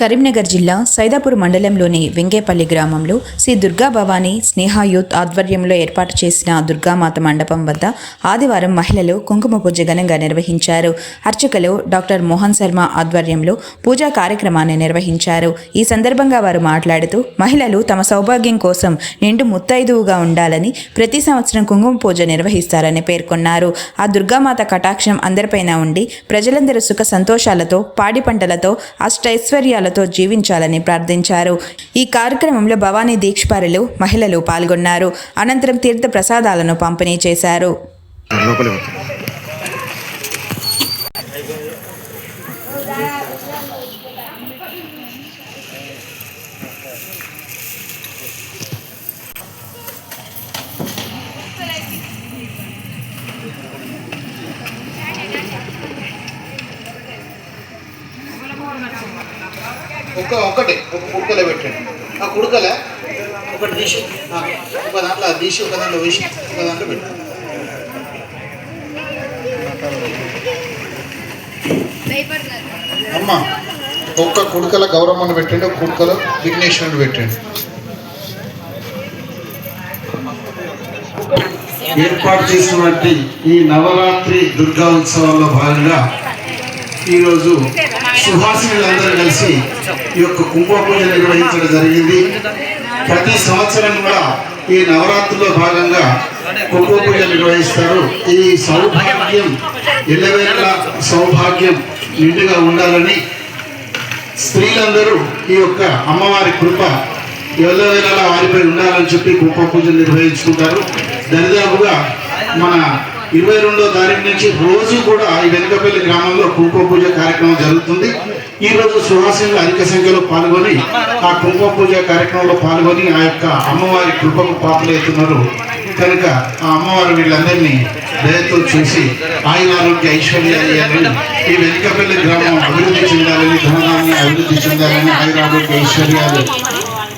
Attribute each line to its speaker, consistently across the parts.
Speaker 1: కరీంనగర్ జిల్లా సైదాపూర్ మండలంలోని వెంగేపల్లి గ్రామంలో శ్రీ దుర్గా భవానీ స్నేహ యూత్ ఆధ్వర్యంలో ఏర్పాటు చేసిన దుర్గామాత మండపం వద్ద ఆదివారం మహిళలు కుంకుమ పూజ ఘనంగా నిర్వహించారు. అర్చకులు డాక్టర్ మోహన్ శర్మ ఆధ్వర్యంలో పూజా కార్యక్రమాన్ని నిర్వహించారు. ఈ సందర్భంగా వారు మాట్లాడుతూ మహిళలు తమ సౌభాగ్యం కోసం నిండు ముత్తైదువుగా ఉండాలని ప్రతి సంవత్సరం కుంకుమ పూజ నిర్వహిస్తారని పేర్కొన్నారు. ఆ దుర్గామాత కటాక్షం అందరిపైన ఉండి ప్రజలందరూ సుఖ సంతోషాలతో పాడి పంటలతో అష్టైశ్వర్యాలతో జీవించాలని ప్రార్థించారు. ఈ కార్యక్రమంలో భవానీ దీక్షపారులు మహిళలు పాల్గొన్నారు. అనంతరం తీర్థ ప్రసాదాలను పంపిణీ చేశారు.
Speaker 2: ఒక్క ఒక్కటే ఒక కుడుకలే పెట్టండి. ఆ కుడుకలే? ఒకటి తీసి. ఆ, ఒక దాంట్లో తీసి ఒక దాంట్లో వేసి ఒక దాంట్లో పెట్టండి అమ్మ ఒక్క కుడుకల గౌరమ్మను పెట్టండి ఒక కుడుకలో విఘ్నేశ్వరుని పెట్టండి.
Speaker 3: ఏర్పాటు చేసినటువంటి ఈ నవరాత్రి దుర్గా ఉత్సవాల్లో భాగంగా ఈరోజు సుభాషిణులందరూ కలిసి ఈ యొక్క కుంభ పూజ నిర్వహించడం జరిగింది. ప్రతి సంవత్సరం కూడా ఈ నవరాత్రిలో భాగంగా కుంభ పూజ నిర్వహిస్తారు. ఈ సౌభాగ్యం ఎల్లవేళ సౌభాగ్యం నిండుగా ఉండాలని స్త్రీలందరూ ఈ యొక్క అమ్మవారి కృప ఎల్లవేళలా వారిపై ఉండాలని చెప్పి కుంభ పూజ నిర్వహించుకుంటారు. దరిదాపుగా మన ఇరవై రెండో తారీఖు నుంచి రోజు కూడా ఈ వెనుకపల్లి గ్రామంలో కుంకుమ పూజ కార్యక్రమం జరుగుతుంది. ఈ రోజు సుహాసినులు అధిక సంఖ్యలో పాల్గొని ఆ కుంకుమ పూజ కార్యక్రమంలో పాల్గొని ఆ యొక్క అమ్మవారి కృపకు పాపులవుతున్నారు కనుక ఆ అమ్మవారు వీళ్ళందరినీ దయతో చూసి ఆయన ఆరోగ్య ఐశ్వర్యాలు ఈ వెనుకపల్లి గ్రామం అభివృద్ధి చెందాలని ధనధాన్యం అభివృద్ధి చెందాలని ఆయన ఆరోగ్య ఐశ్వర్యాలు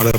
Speaker 3: அழகு